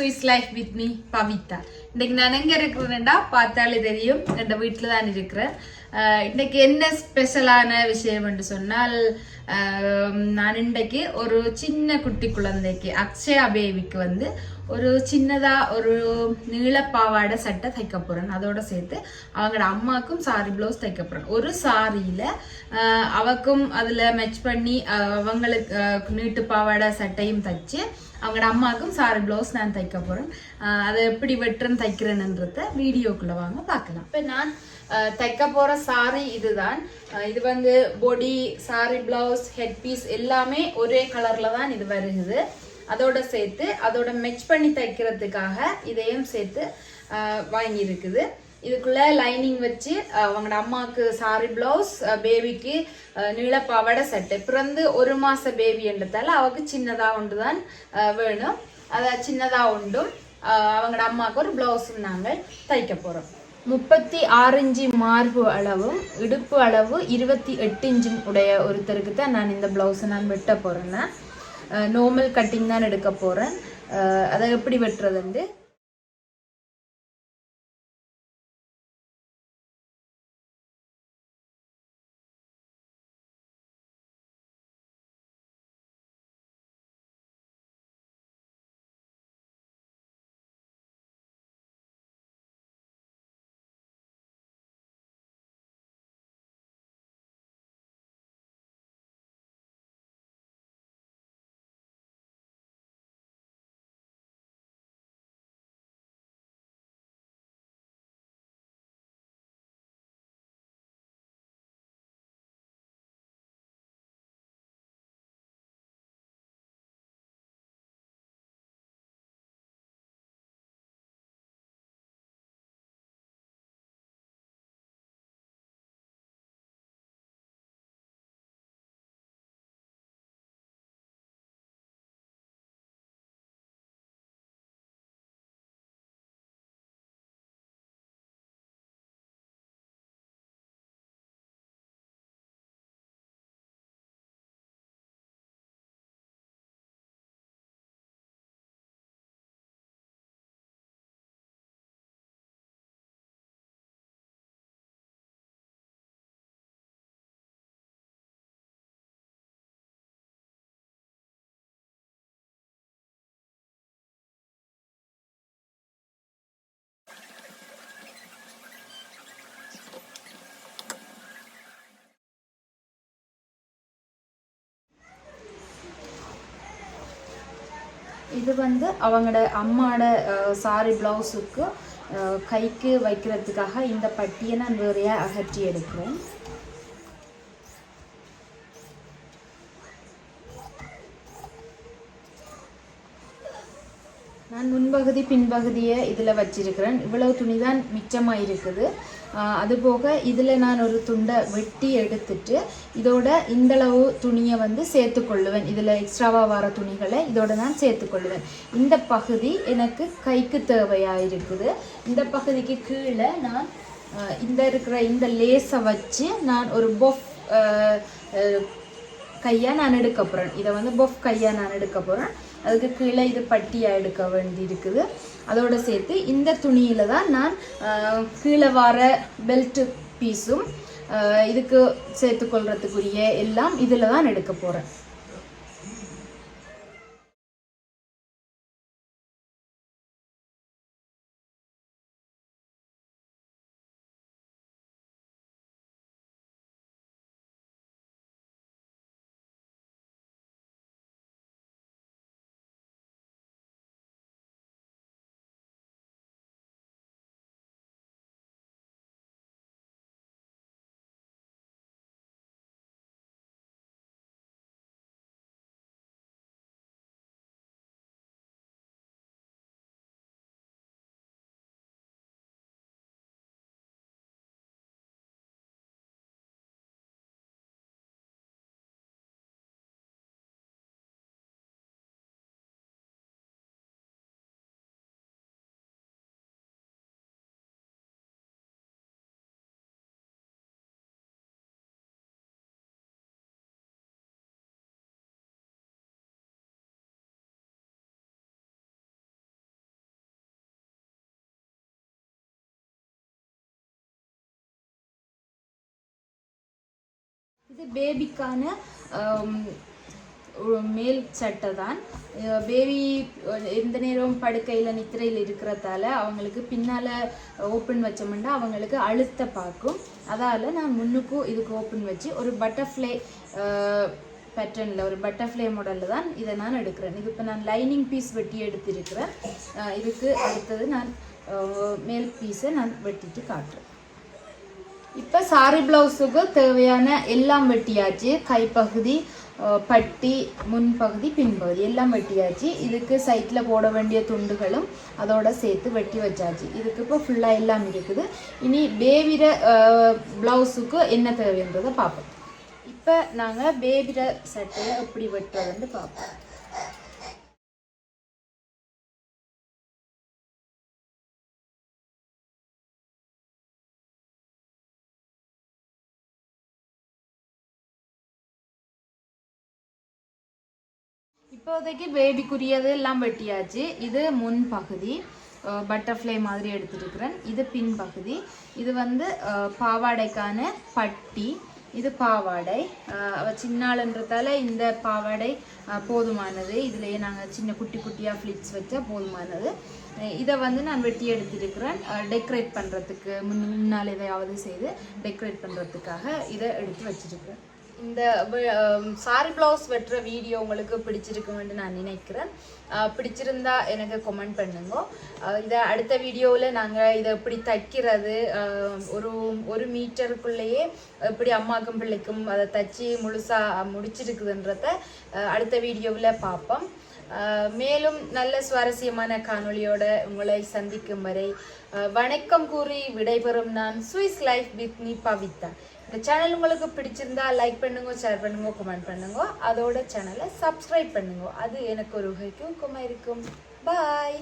Swiss life with me Pavitha இன்னைக்கு நான் எங்கே இருக்கிறேன்டா பார்த்தாலே தெரியும். என் வீட்டில் தான் இருக்கிறேன் அஹ் இன்னைக்கு என்ன ஸ்பெஷலான விஷயம் என்று சொன்னால் நான் இன்றைக்கு ஒரு சின்ன குட்டி குழந்தைக்கு அக்ஷயா பேபிக்கு வந்து ஒரு சின்னதாக ஒரு நீளப்பாவாடை சட்டை தைக்க போகிறேன் அதோட சேர்த்து அவங்களோட அம்மாவுக்கும் சாரி ப்ளவுஸ் தைக்க போகிறேன் ஒரு சாரியில் அவக்கும் அதில் மெச் பண்ணி அவங்களுக்கு நீட்டு பாவாடை சட்டையும் தைச்சு அவங்களோட அம்மாவுக்கும் சாரி ப்ளவுஸ் நான் தைக்க போகிறேன் அதை எப்படி வெட்டுறேன்னு தைக்கிறேன்ன்றத வீடியோக்குள்ள வாங்க பார்க்கலாம். இப்போ நான் தைக்க போகிற சாரி இதுதான். இது வந்து பொடி சாரி ப்ளவுஸ் ஹெட் பீஸ் எல்லாமே ஒரே கலரில் தான் இது வருகுது. அதோட சேர்த்து அதோட மெச் பண்ணி தைக்கிறதுக்காக இதையும் சேர்த்து வாங்கியிருக்குது. இருக்குது இதுக்குள்ள லைனிங் வச்சு அவங்களோட அம்மாவுக்கு சாரி பிளவுஸ் பேபிக்கு நீள பாவாடை சட்டை பிறந்து ஒரு மாச பேபி என்றதால அவக்கு சின்னதா ஒன்று தான் வேணும். அதை சின்னதா உண்டும் அவங்களோட அம்மாவுக்கு ஒரு பிளவுஸும் நாங்கள் தைக்க போறோம். முப்பத்தி ஆறு இஞ்சி மார்பு அளவும் இடுப்பு அளவு இருபத்தி எட்டு இன்ச்சும் உடைய ஒருத்தருக்கு தான் நான் இந்த பிளவுஸை நான் வெட்ட போறேன்னா நார்மல் கட்டிங் தான் எடுக்க போறேன். அதை எப்படி வெட்டுறதுண்டு? இது வந்து அவங்களோட அம்மாவோட சாரி ப்ளவுஸுக்கு கைக்கு வைக்கிறதுக்காக இந்த பட்டியை நான் வேறையா அகற்றி எடுக்கிறேன். நான் முன்பகுதி பின்பகுதியை இதில் வச்சிருக்கிறேன். இவ்வளவு துணி தான் மிச்சமாக இருக்குது அதுபோக இதில் நான் ஒரு துண்டை வெட்டி எடுத்துட்டு இதோட இந்தளவு துணியை வந்து சேர்த்துக்கொள்ளுவேன். இதில் எக்ஸ்ட்ராவாக வர துணிகளை இதோட நான் சேர்த்துக்கொள்ளுவேன். இந்த பகுதி எனக்கு கைக்கு தேவையாக இருக்குது இந்த பகுதிக்கு கீழே நான் இந்த இருக்கிற இந்த லேஸை வச்சு நான் ஒரு பொஃப் கையாக நான் எடுக்க போகிறேன் இதை வந்து பொஃப் கையாக நான் எடுக்க போகிறேன் அதுக்கு கீழே இது பட்டியாக எடுக்க வேண்டி இருக்குது அதோடு சேர்த்து இந்த துணியில் தான் நான் கீழே வர பெல்ட்டு பீஸும் இதுக்கு சேர்த்துக்கொள்கிறதுக்குரிய எல்லாம் இதில் தான் எடுக்க போகிறேன் இது பேபிக்கான மேல் சட்டை தான் பேபி எந்த நேரம் படுக்கையில் நித்திரையில் இருக்கிறதால அவங்களுக்கு பின்னால் ஓப்பன் வச்சோம்னா அவங்களுக்கு அழுத்த பார்க்கும். அதால் நான் முன்னுக்கும் இதுக்கு ஓப்பன் வச்சு ஒரு பட்டர்ஃப்ளை பேட்டர்னில் ஒரு பட்டர்ஃப்ளை மாடலில் தான் இதை நான் எடுக்கிறேன். இது இப்போ நான் லைனிங் பீஸ் வெட்டி எடுத்திருக்கிறேன். இதுக்கு அடுத்தது நான் மேல் பீஸை நான் வெட்டிட்டு காட்டுறேன். இப்போ சாரி ப்ளவுஸுக்கு தேவையான எல்லாம் வெட்டியாச்சு. கைப்பகுதி பட்டி முன்பகுதி பின்பகுதி எல்லாம் வெட்டியாச்சு. இதுக்கு சைட்டில் போட வேண்டிய துண்டுகளும் அதோட சேர்த்து வெட்டி வச்சாச்சு. இதுக்கு இப்போ ஃபுல்லாக எல்லாம் இருக்குது. இனி பேபிர ப்ளவுஸுக்கு என்ன தேவைன்றதை பார்ப்போம். இப்போ நாங்கள் பேபிர சட்டையை எப்படி வெட்டுறதுன்னு பார்ப்போம். இப்போதைக்கு பேபிக்குரியது எல்லாம் வெட்டியாச்சு. இது முன் பகுதி. பட்டர்ஃப்ளை மாதிரி எடுத்துருக்கிறேன் இது பின் பகுதி. இது வந்து பாவாடைக்கான பட்டி. இது பாவாடை. அவள் சின்னாளுன்றதால இந்த பாவாடை போதுமானது. இதுலேயே நாங்கள் சின்ன குட்டி குட்டியாக ஃப்ளிட்ஸ் வச்சா போதுமானது. இதை வந்து நான் வெட்டி எடுத்திருக்கிறேன் டெக்கரேட் பண்ணுறதுக்கு முன் முன்னால் எதையாவது செய்து டெக்கரேட் பண்ணுறதுக்காக இதை எடுத்து வச்சிருக்கிறேன். இந்த சாரி ப்ளவுஸ் வெட்டுற வீடியோ உங்களுக்கு பிடிச்சிருக்குமென்று நான் நினைக்கிறேன். பிடிச்சிருந்தா எனக்கு கமெண்ட் பண்ணுங்க. இதை அடுத்த வீடியோவில் நாங்கள் இதை எப்படி தைக்கிறது ஒரு ஒரு மீட்டருக்குள்ளேயே எப்படி அம்மாக்கும் பிள்ளைக்கும் அதை தச்சு முழுசாக முடிச்சிருக்குதுன்றத அடுத்த வீடியோவில் பார்ப்போம். மேலும் நல்ல சுவாரஸ்யமான காணொளியோட உங்களை சந்திக்கும் வரை வணக்கம் கூறி விடைபெறும் நான் சுவிஸ் லைஃப் வித் நீ பவிதா இந்த சேனல் உங்களுக்கு பிடிச்சிருந்தா லைக் பண்ணுங்க ஷேர் பண்ணுங்க கமெண்ட் பண்ணுங்க. அதோட சேனலை சப்ஸ்கிரைப் பண்ணுங்க. அது எனக்கு ஒரு ஊக்குமா இருக்கும். பாய்